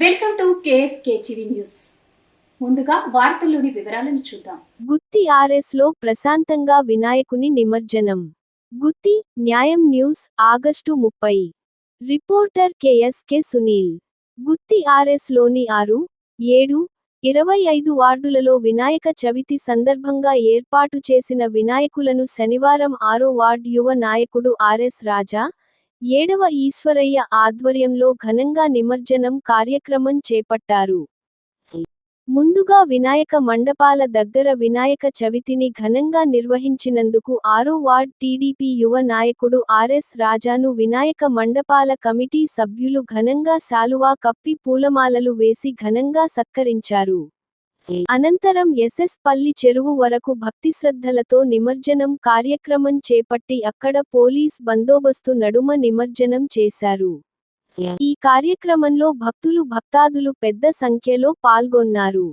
Welcome to KSK TV news. ముందుగా వార్తల్లోని వివరాలను చూద్దాం. గుత్తి ఆర్ఎస్లో ప్రశాంతంగా వినాయకుని నిమజ్జనం. గుత్తి న్యాయం న్యూస్ ఆగస్టు ముప్పై. Reporter KSK Sunil. గుత్తి ఆర్ఎస్లోని ఆరు ఏడు ఇరవై ఐదు వార్డులలో వినాయక చవితి సందర్భంగా ఏర్పాటు చేసిన వినాయకులను శనివారం ఆరో వార్డ్ యువ నాయకుడు ఆర్ఎస్ రాజా ఏడవ ఈశ్వరయ్య ఆధ్వర్యంలో ఘనంగా నిమజ్జనం కార్యక్రమం చేపట్టారు. ముందుగా వినాయక మండపాల దగ్గర వినాయక చవితిని ఘనంగా నిర్వహించినందుకు ఆరో వార్డ్ టీడీపీ యువ నాయకుడు ఆర్ఎస్ రాజాను వినాయక మండపాల కమిటీ సభ్యులు ఘనంగా శాలువా కప్పి పూలమాలలు వేసి ఘనంగా సత్కరించారు. అనంతరం ఎస్ఎస్ పల్లి చెరువు వరకు భక్తిశ్రద్ధలతో నిమజ్జనం కార్యక్రమం చేపట్టి అక్కడ పోలీస్ బందోబస్తు నడుమ నిమజ్జనం చేశారు. ఈ కార్యక్రమంలో భక్తులు భక్తాదులు పెద్ద సంఖ్యలో పాల్గొన్నారు.